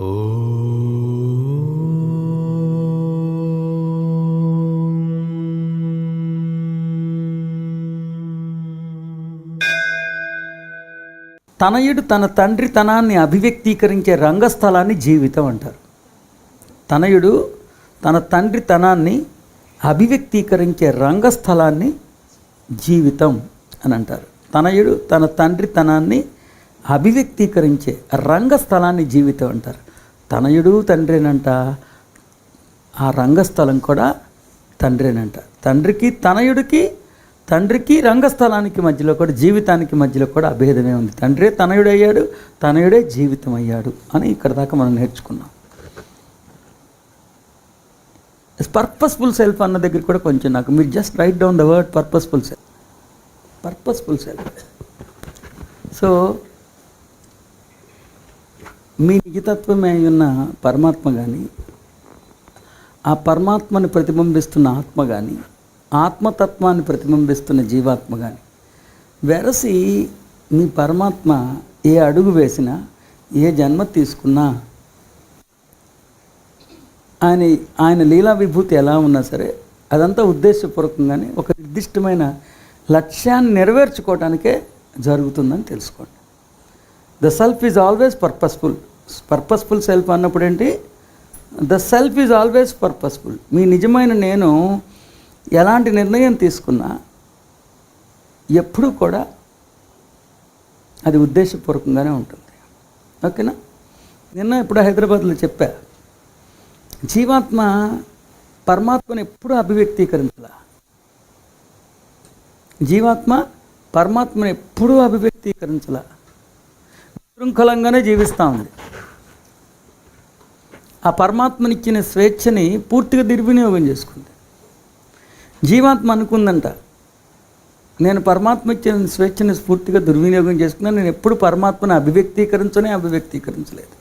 తనయుడు తన తండ్రి తనాన్ని అభివ్యక్తీకరించే రంగస్థలాన్ని జీవితం అంటారు. తనయుడు తన తండ్రి తనాన్ని అభివ్యక్తీకరించే రంగస్థలాన్ని జీవితం అని అంటారు. తనయుడు తన తండ్రి తనాన్ని అభివ్యక్తీకరించే రంగస్థలాన్ని జీవితం అంటారు. తనయుడు తండ్రినంట ఆ రంగస్థలం కూడా తండ్రినంట. తండ్రికి తనయుడికి తండ్రికి రంగస్థలానికి మధ్యలో కూడా జీవితానికి మధ్యలో కూడా అభేదమే ఉంది. తండ్రే తనయుడు అయ్యాడు తనయుడే జీవితం అయ్యాడు అని ఇక్కడ దాకా మనం నేర్చుకున్నాం. పర్పస్ఫుల్ సెల్ఫ్ అన్న దగ్గర కూడా కొంచెం నాకు మీరు just write down the word purposeful self purposeful self so మీ నిజతత్వమే అయి ఉన్న పరమాత్మ కానీ ఆ పరమాత్మని ప్రతిబింబిస్తున్న ఆత్మ కానీ ఆత్మతత్వాన్ని ప్రతిబింబిస్తున్న జీవాత్మ కానీ వెరసి మీ పరమాత్మ ఏ అడుగు వేసినా ఏ జన్మ తీసుకున్నా ఆయన ఆయన లీలా విభూతి ఎలా ఉన్నా సరే అదంతా ఉద్దేశపూర్వకంగానే ఒక నిర్దిష్టమైన లక్ష్యాన్ని నెరవేర్చుకోవడానికే జరుగుతుందని తెలుసుకోండి. The self is always purposeful purposeful self అన్నప్పుడు ఏంటి? The self is always purposeful మీ నిజమైన నేను ఎలాంటి నిర్ణయం తీసుకున్నా ఎప్పుడూ కూడా అది ఉద్దేశపూర్వకంగానే ఉంటుంది. ఓకేనా? నిన్న ఇప్పుడు హైదరాబాద్లో చెప్పా జీవాత్మ పరమాత్మను ఎప్పుడూ అభివ్యక్తీకరించాల? జీవాత్మ పరమాత్మను ఎప్పుడూ అభివ్యక్తీకరించాల? శృంఖలంగానే జీవిస్తూ ఉంది. ఆ పరమాత్మనిచ్చిన స్వేచ్ఛని పూర్తిగా దుర్వినియోగం చేసుకుంది. జీవాత్మ అనుకుందంట నేను పరమాత్మ ఇచ్చిన స్వేచ్ఛని పూర్తిగా దుర్వినియోగం చేసుకున్నాను నేను ఎప్పుడు పరమాత్మను అభివ్యక్తీకరించనే అభివ్యక్తీకరించలేదు.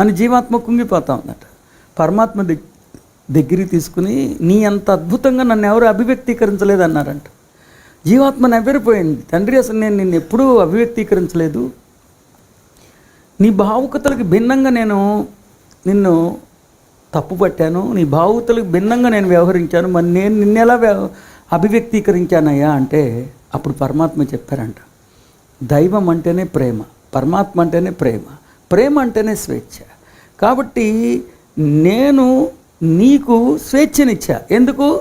అని జీవాత్మ కుంగిపోతా ఉందట. పరమాత్మ దగ్ దగ్గరికి తీసుకుని నీ అంత అద్భుతంగా నన్ను ఎవరు అభివ్యక్తీకరించలేదు అన్నారంట. జీవాత్మ నెవ్వరిపోయింది. తండ్రి అసలు నేను నిన్ను ఎప్పుడూ అభివ్యక్తీకరించలేదు. నీ భావుకతలకు భిన్నంగా నేను నిన్ను తప్పు పట్టాను నీ భావుతులకు భిన్నంగా నేను వ్యవహరించాను మరి నేను నిన్నెలా వ్యవ అభివ్యక్తీకరించానయ్యా అంటే అప్పుడు పరమాత్మ చెప్పారంట. దైవం అంటేనే ప్రేమ పరమాత్మ అంటేనే ప్రేమ ప్రేమ అంటేనే స్వేచ్ఛ. కాబట్టి నేను నీకు స్వేచ్ఛనిచ్చా. ఎందుకు?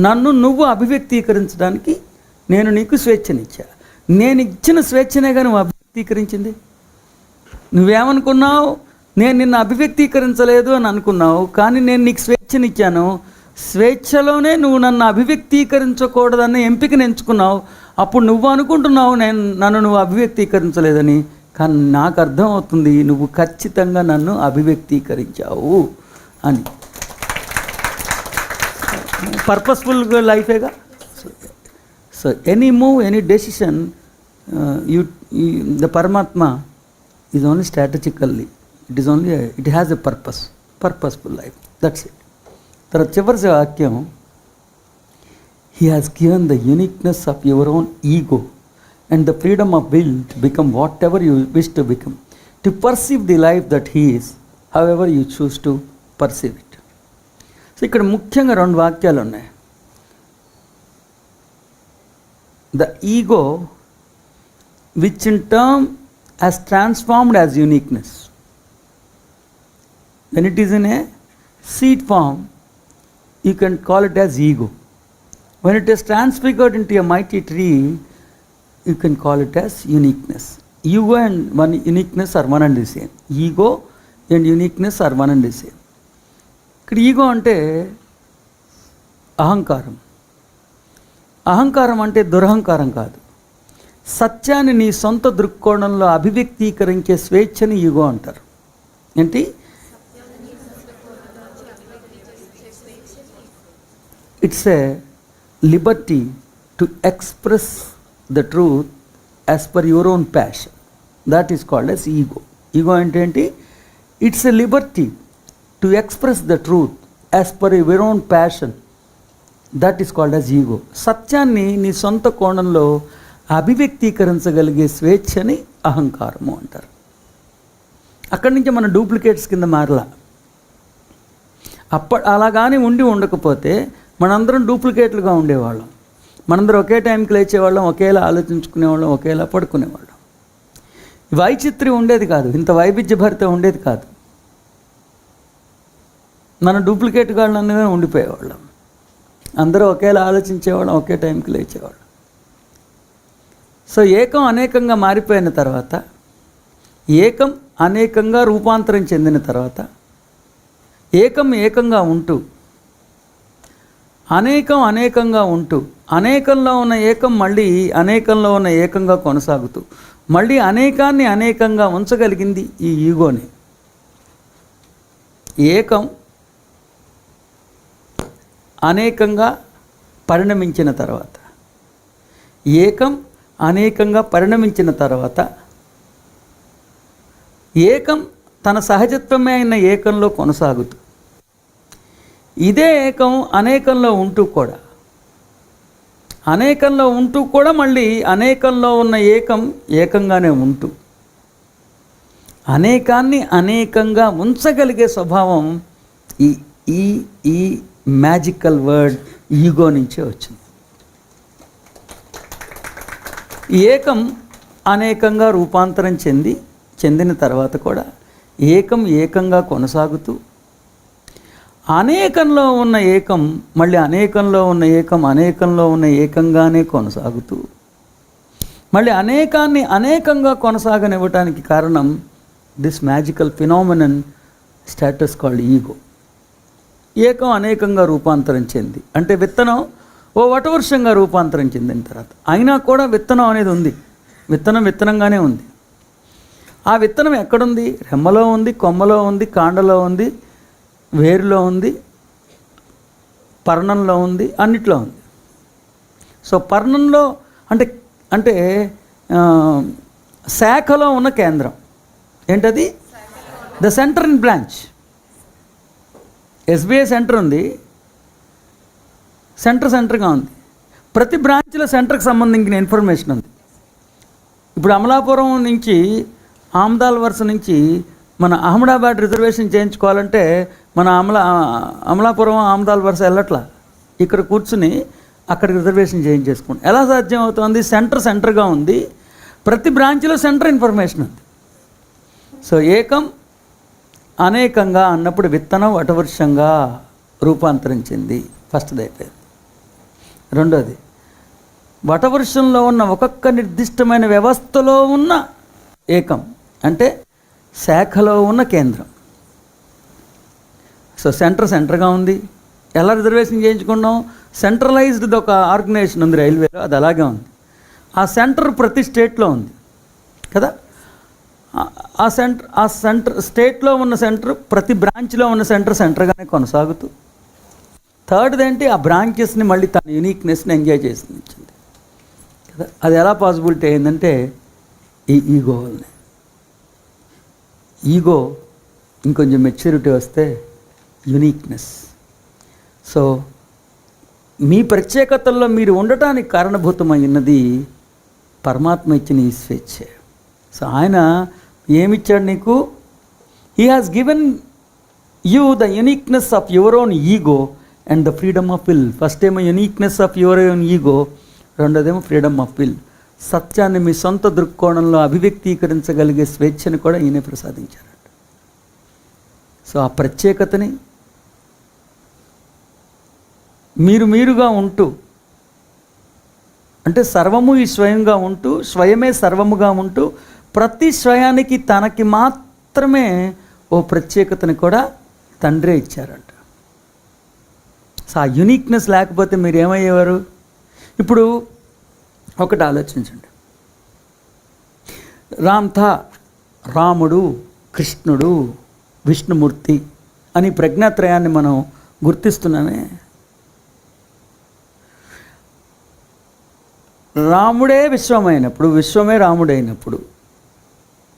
నన్ను నువ్వు అభివ్యక్తీకరించడానికి నేను నీకు స్వేచ్ఛనిచ్చా. నేను ఇచ్చిన స్వేచ్ఛనే నువ్వు అభివ్యక్తీకరించింది? నువ్వేమనుకున్నావు? నేను నిన్ను అభివ్యక్తీకరించలేదు అని అనుకున్నావు కానీ నేను నీకు స్వేచ్ఛనిచ్చాను. స్వేచ్ఛలోనే నువ్వు నన్ను అభివ్యక్తీకరించకూడదన్న ఎంపికను ఎంచుకున్నావు. అప్పుడు నువ్వు అనుకుంటున్నావు నేను నన్ను నువ్వు అభివ్యక్తీకరించలేదని. కానీ నాకు అర్థమవుతుంది నువ్వు ఖచ్చితంగా నన్ను అభివ్యక్తీకరించావు అని. Purposeful లైఫేగా so any move any decision you the పరమాత్మ is only strategically it is only it has a purpose purposeful life that's it తర్వాత చివరి వాక్యం he has given the uniqueness of your own ego and the freedom of will to become whatever you wish to become to perceive the life that he is however you choose to perceive it so ఇక్కడ ముఖ్యంగా రెండు వాక్యాలు ఉన్నాయి. The ego which in term as transformed as uniqueness. When it is in a seed form, you can call it as ego. When it is transfigured into a mighty tree, you can call it as uniqueness. Ego and one uniqueness are one and the same. Ego and uniqueness are one and the same. ఇక్కడ ego అంటే అహంకారం అహంకారం అంటే దురహంకారం కాదు సత్యాన్ని నీ సొంత దృక్కోణంలో అభివ్యక్తీకరించే స్వేచ్ఛని ego అంటారు ఏంటి it's a liberty to express the truth as per your own passion that is called as ego ego అంటే ఏంటి? It's a liberty to express the truth as per your own passion that is called as ego సత్యాన్ని నీ సొంత కోణంలో అభివ్యక్తీకరించగలిగే స్వేచ్ఛని అహంకారము అంటారు. అక్కడి నుంచి మన డూప్లికేట్స్ కింద మారలా. అప్ప అలాగానే ఉండి ఉండకపోతే మనందరం డూప్లికేట్లుగా ఉండేవాళ్ళం. మనందరం ఒకే టైంకి లేచేవాళ్ళం ఒకేలా ఆలోచించుకునేవాళ్ళం ఒకేలా పడుకునేవాళ్ళం. వైచిత్ర్యం ఉండేది కాదు ఇంత వైవిధ్యభరిత ఉండేది కాదు. మన డూప్లికేట్ గాళ్ళనే ఉండిపోయేవాళ్ళం. అందరూ ఒకేలా ఆలోచించేవాళ్ళం ఒకే టైంకి లేచేవాళ్ళం. సో ఏకం అనేకంగా మారిపోయిన తర్వాత ఏకం అనేకంగా రూపాంతరం చెందిన తర్వాత ఏకం ఏకంగా ఉంటూ అనేకం అనేకంగా ఉంటూ అనేకంలో ఉన్న ఏకం మళ్ళీ అనేకంలో ఉన్న ఏకంగా కొనసాగుతూ మళ్ళీ అనేకాన్ని అనేకంగా ఉంచగలిగింది ఈ ఈగోని. ఏకం అనేకంగా పరిణమించిన తర్వాత ఏకం అనేకంగా పరిణమించిన తర్వాత ఏకం తన సహజత్వమే అయిన ఏకంలో కొనసాగుతూ ఇదే ఏకం అనేకంలో ఉంటూ కూడా. అనేకంలో ఉంటూ కూడా మళ్ళీ అనేకంలో ఉన్న ఏకం ఏకంగానే ఉంటూ. అనేకాన్ని అనేకంగా ఉంచగలిగే స్వభావం ఈ ఈ ఈ మ్యాజికల్ వర్డ్ ఈగో నుంచే వచ్చింది. ఏకం అనేకంగా రూపాంతరం చెంది చెందిన తర్వాత కూడా ఏకం ఏకంగా కొనసాగుతూ అనేకంలో ఉన్న ఏకం మళ్ళీ అనేకంలో ఉన్న ఏకం అనేకంలో ఉన్న ఏకంగానే కొనసాగుతూ. మళ్ళీ అనేకాన్ని అనేకంగా కొనసాగనివ్వటానికి కారణం this magical phenomenon status called ego ఏకం అనేకంగా రూపాంతరం చెంది. అంటే విత్తనం ఓ వటవృక్షంగా రూపాంతరం చెందిన తర్వాత. అయినా కూడా విత్తనం అనేది ఉంది. విత్తనం విత్తనంగానే ఉంది. ఆ విత్తనం ఎక్కడుంది? రెమ్మలో ఉంది కొమ్మలో ఉంది కాండలో ఉంది వేరులో ఉంది పర్ణంలో ఉంది అన్నిట్లో ఉంది. సో పర్ణంలో అంటే అంటే శాఖలో ఉన్న కేంద్రం. ఏంటది? The centre in branch SBI centre ఉంది. సెంటర్ సెంటర్గా ఉంది. ప్రతి బ్రాంచ్లో సెంటర్కి సంబంధించిన ఇన్ఫర్మేషన్ ఉంది. ఇప్పుడు అమలాపురం నుంచి ఆమ్దాల్ వరుస నుంచి మన అహ్మదాబాద్ రిజర్వేషన్ చేయించుకోవాలంటే మన అమలా అమలాపురం ఆమ్దాల్ వరుస వెళ్ళట్లా? ఇక్కడ కూర్చుని అక్కడికి రిజర్వేషన్ చేయించేసుకోండి ఎలా సాధ్యం అవుతుంది సెంటర్ సెంటర్గా ఉంది. ప్రతి బ్రాంచ్లో సెంటర్ ఇన్ఫర్మేషన్ ఉంది. సో ఏకం అనేకంగా అన్నప్పుడు విత్తనం వటవృక్షంగా రూపాంతరించింది. ఫస్ట్ది అయిపోయింది. రెండోది వటవృక్షంలో ఉన్న ఒక్కొక్క నిర్దిష్టమైన వ్యవస్థలో ఉన్న ఏకం అంటే శాఖలో ఉన్న కేంద్రం. సో సెంటర్ సెంటర్గా ఉంది. ఎలా రిజర్వేషన్ చేయించుకున్నాం? సెంట్రలైజ్డ్ ఒక ఆర్గనైజేషన్ ఉంది రైల్వేలో అది అలాగే ఉంది. ఆ సెంటర్ ప్రతి స్టేట్లో ఉంది. కదా? ఆ- సెంటర్ ఆ సెంటర్ స్టేట్లో ఉన్న సెంటర్ ప్రతి బ్రాంచ్లో ఉన్న సెంటర్ సెంటర్గానే కొనసాగుతూ. థర్డ్ది ఏంటి? ఆ బ్రాంచెస్ని మళ్ళీ తన యూనిక్నెస్ని ఎంజాయ్ చేసి ఇచ్చింది కదా? అది ఎలా పాసిబిలిటీ అయిందంటే ఈ ఈగో వల్లనే ఈగో ఇంకొంచెం మెచ్యూరిటీ వస్తే యునీక్నెస్ సో మీ ప్రత్యేకతల్లో మీరు ఉండటానికి కారణభూతమైనది పరమాత్మ ఇచ్చిన ఈ స్వేచ్ఛ. సో ఆయన ఏమిచ్చాడు నీకు? He has given you the uniqueness of your own ego and the freedom of will first ఏమో uniqueness of your own ego రెండోదేమో freedom of will సత్యాన్ని మీ సొంత దృక్కోణంలో అభివ్యక్తీకరించగలిగే స్వేచ్ఛను కూడా ఈయనే ప్రసాదించారు సో ఆ ప్రత్యేకతని మీరు మీరుగా ఉంటూ అంటే సర్వము ఈ స్వయంగా ఉంటూ స్వయమే సర్వముగా ఉంటూ ప్రతి స్వయానికి తనకి మాత్రమే ఓ ప్రత్యేకతని కూడా తండ్రే ఇచ్చారంట. సో ఆ యునిక్నెస్ లేకపోతే మీరు ఏమయ్యేవారు ఇప్పుడు ఒకటి ఆలోచించండి. రామ్థా రాముడు కృష్ణుడు విష్ణుమూర్తి అని ప్రజ్ఞాత్రయాన్ని మనం గుర్తిస్తున్నామే. రాముడే విశ్వమైనప్పుడు విశ్వమే రాముడైనప్పుడు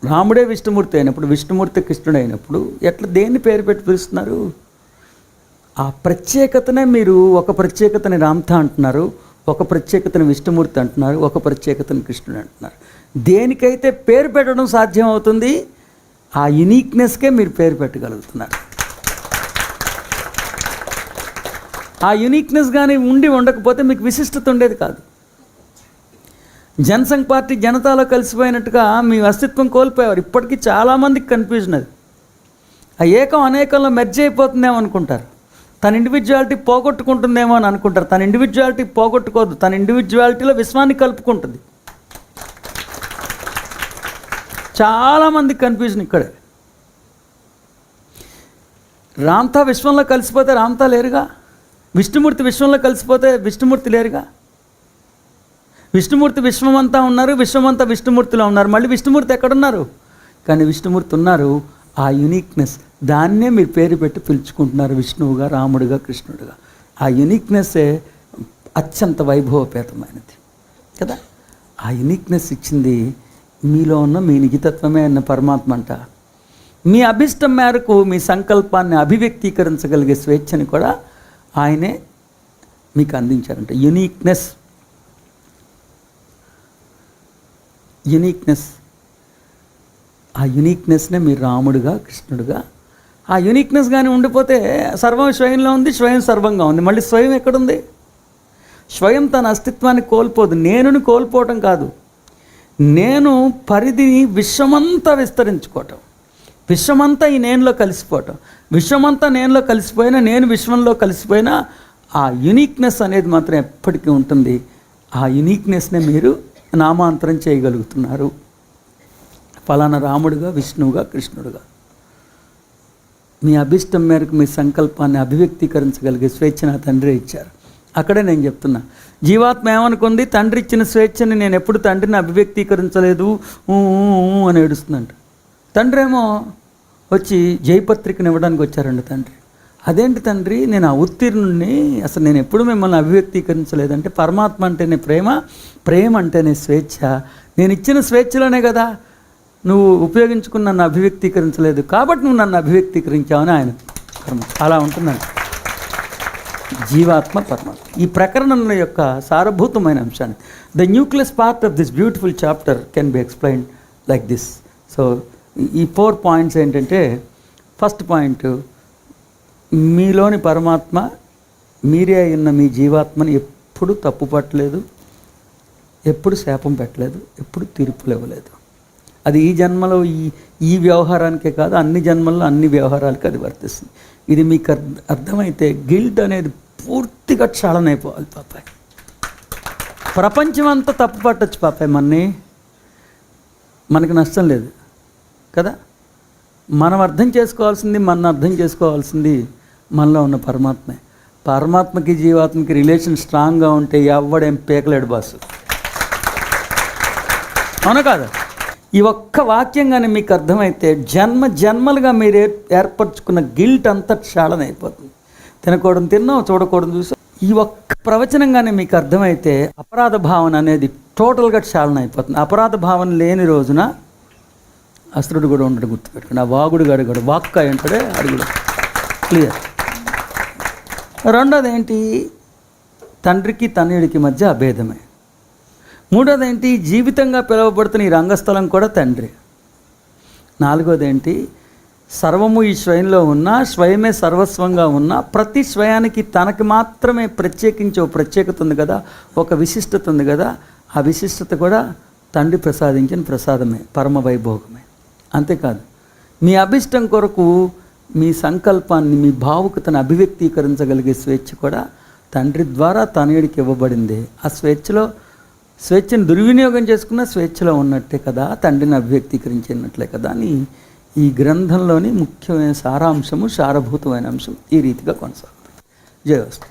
రాముడే విష్ణుమూర్తి అయినప్పుడు విష్ణుమూర్తి కృష్ణుడు అయినప్పుడు ఎట్లా దేన్ని పేరు పెట్టి పిలుస్తున్నారు? ఆ ప్రత్యేకతనే మీరు ఒక ప్రత్యేకతని రామ్థ అంటున్నారు ఒక ప్రత్యేకతని విష్ణుమూర్తి అంటున్నారు ఒక ప్రత్యేకతని కృష్ణుడు అంటున్నారు. దేనికైతే పేరు పెట్టడం సాధ్యం అవుతుంది ఆ యునీక్నెస్కే మీరు పేరు పెట్టగలుగుతున్నారు. ఆ యునీక్నెస్ కానీ ఉండి ఉండకపోతే మీకు విశిష్టత ఉండేది కాదు. జనసంఘ్ పార్టీ జనతాలో కలిసిపోయినట్టుగా మీ అస్తిత్వం కోల్పోయారు. ఇప్పటికీ చాలామందికి కన్ఫ్యూజన్ అది. ఆ ఏకం అనేకంలో మెర్జ్ అయిపోతుందేమో అనుకుంటారు. తన ఇండివిజువాలిటీ పోగొట్టుకుంటుందేమో అని అనుకుంటారు. తన ఇండివిజువాలిటీ పోగొట్టుకోదు. తన ఇండివిజువాలిటీలో విశ్వాన్ని కలుపుకుంటుంది. చాలామంది కన్ఫ్యూజన్ ఇక్కడే. రామ్తా విశ్వంలో కలిసిపోతే రామ్తా లేరుగా? విష్ణుమూర్తి విశ్వంలో కలిసిపోతే విష్ణుమూర్తి లేరుగా? విష్ణుమూర్తి విశ్వమంతా ఉన్నారు విశ్వమంతా విష్ణుమూర్తిలో ఉన్నారు. మళ్ళీ విష్ణుమూర్తి ఎక్కడున్నారు? కానీ విష్ణుమూర్తి ఉన్నారు. ఆ యునిక్నెస్ దాన్నే మీరు పేరు పెట్టి పిలుచుకుంటున్నారు విష్ణువుగా రాముడుగా కృష్ణుడుగా. ఆ యునిక్నెస్సే అత్యంత వైభవపేతమైనది. కదా? ఆ యునిక్నెస్ ఇచ్చింది మీలో ఉన్న మీ నిగితత్వమే అన్న పరమాత్మ అంట. మీ అభిష్టం మేరకు మీ సంకల్పాన్ని అభివ్యక్తీకరించగలిగే స్వేచ్ఛని కూడా ఆయనే మీకు అందించారంట. యునిక్నెస్ యునీక్నెస్ ఆ యునీక్నెస్నే మీరు రాముడుగా కృష్ణుడుగా ఆ యునీక్నెస్ కానీ ఉండిపోతే సర్వం స్వయంలో ఉంది స్వయం సర్వంగా ఉంది. మళ్ళీ స్వయం ఎక్కడుంది? స్వయం తన అస్తిత్వాన్ని కోల్పోదు. నేనుని కోల్పోవటం కాదు. నేను పరిధిని విశ్వమంతా విస్తరించుకోవటం. విశ్వమంతా ఈ నేనులో కలిసిపోవటం. విశ్వమంతా నేనులో కలిసిపోయినా నేను విశ్వంలో కలిసిపోయినా ఆ యునీక్నెస్ అనేది మాత్రం ఎప్పటికీ ఉంటుంది. ఆ యునీక్నెస్నే మీరు నామాంతరం చేయగలుగుతున్నారు. ఫలానా రాముడుగా విష్ణువుగా కృష్ణుడుగా. మీ అభిష్టం మేరకు మీ సంకల్పాన్ని అభివ్యక్తీకరించగలిగే స్వేచ్ఛ నా తండ్రి ఇచ్చారు. అక్కడే నేను చెప్తున్నా. జీవాత్మ ఏమనుకుంది? తండ్రి ఇచ్చిన స్వేచ్ఛని నేను ఎప్పుడు తండ్రిని అభివ్యక్తీకరించలేదు. ఊ, ఊ, అని ఏడుస్తుందంట. తండ్రి ఏమో వచ్చి జయపత్రికను ఇవ్వడానికి వచ్చారండి తండ్రి. అదేంటి తండ్రి నేను ఆ ఉత్తీర్ణుడిని అసలు నేను ఎప్పుడు మిమ్మల్ని అభివ్యక్తీకరించలేదంటే పరమాత్మ అంటేనే ప్రేమ ప్రేమ అంటేనే స్వేచ్ఛ. నేను ఇచ్చిన స్వేచ్ఛలోనే కదా నువ్వు ఉపయోగించుకుని నన్ను అభివ్యక్తీకరించలేదు. కాబట్టి నువ్వు నన్ను అభివ్యక్తీకరించావని ఆయన కర్మ. అలా ఉంటుందండి. జీవాత్మ పరమాత్మ. ఈ ప్రకరణం యొక్క సారభూతమైన అంశాన్ని. The nucleus part of this beautiful chapter can be explain like this so ఈ ఫోర్ పాయింట్స్ ఏంటంటే ఫస్ట్ పాయింట్ మీలోని పరమాత్మ మీరే ఉన్న మీ జీవాత్మని ఎప్పుడు తప్పు పట్టలేదు ఎప్పుడు శాపం పెట్టలేదు ఎప్పుడు తీర్పులు ఇవ్వలేదు. అది ఈ జన్మలో ఈ ఈ వ్యవహారానికే కాదు అన్ని జన్మల్లో అన్ని వ్యవహారాలకి అది వర్తిస్తుంది. ఇది మీకు అర్థ- అర్థమైతే గిల్ట్ అనేది పూర్తిగా క్షాళనైపోవాలి పాపాయ్ ప్రపంచం అంతా తప్పు పట్టచ్చు పాపాయ్ మన్ని మనకు నష్టం లేదు కదా? మనం అర్థం చేసుకోవాల్సింది మనం అర్థం చేసుకోవాల్సింది మనలో ఉన్న పరమాత్మే. పరమాత్మకి జీవాత్మకి రిలేషన్ స్ట్రాంగ్గా ఉంటే ఎవడేం పేకలేడు బాసు. అవునా కాదు? ఈ ఒక్క వాక్యం కానీ మీకు అర్థమైతే జన్మ జన్మలుగా మీరు ఏర్పరచుకున్న గిల్ట్ అంతా క్షాళన అయిపోతుంది తినకూడదు తిన్నాం చూడకూడదు చూసాం ఈ ఒక్క ప్రవచనంగానే మీకు అర్థమైతే అపరాధ భావన అనేది టోటల్గా క్షాళన అయిపోతుంది అపరాధ భావన లేని రోజున అసురుడు కూడా ఉండడు గుర్తుపెట్టుకుని ఆ వాగుడు గాడు కూడా అయి ఉంటాడే అడుగుడు క్లియర్ రెండోది ఏంటి తండ్రికి తనయుడికి మధ్య అభేదమే. మూడోది ఏంటి జీవితంగా పిలువబడుతున్న ఈ రంగస్థలం కూడా తండ్రి. నాలుగోది ఏంటి సర్వము ఈ స్వయంలో ఉన్న స్వయమే సర్వస్వంగా ఉన్న ప్రతి స్వయానికి తనకి మాత్రమే ప్రత్యేకించి ఒక ప్రత్యేకత ఉంది కదా ఒక విశిష్టత ఉంది కదా ఆ విశిష్టత కూడా తండ్రి ప్రసాదించిన ప్రసాదమే పరమ వైభోగమే. అంతేకాదు మీ అభిష్టం కొరకు మీ సంకల్పాన్ని మీ భావుకతను అభివ్యక్తీకరించగలిగే స్వేచ్ఛ కూడా తండ్రి ద్వారా తనయుడికి ఇవ్వబడింది. ఆ స్వేచ్ఛలో స్వేచ్ఛను దుర్వినియోగం చేసుకున్న స్వేచ్ఛలో ఉన్నట్టే కదా తండ్రిని అభివ్యక్తీకరించినట్లే కదా అని ఈ గ్రంథంలోని ముఖ్యమైన సారాంశము సారభూతమైన అంశం ఈ రీతిగా కొనసాగుతుంది. జయవస్తు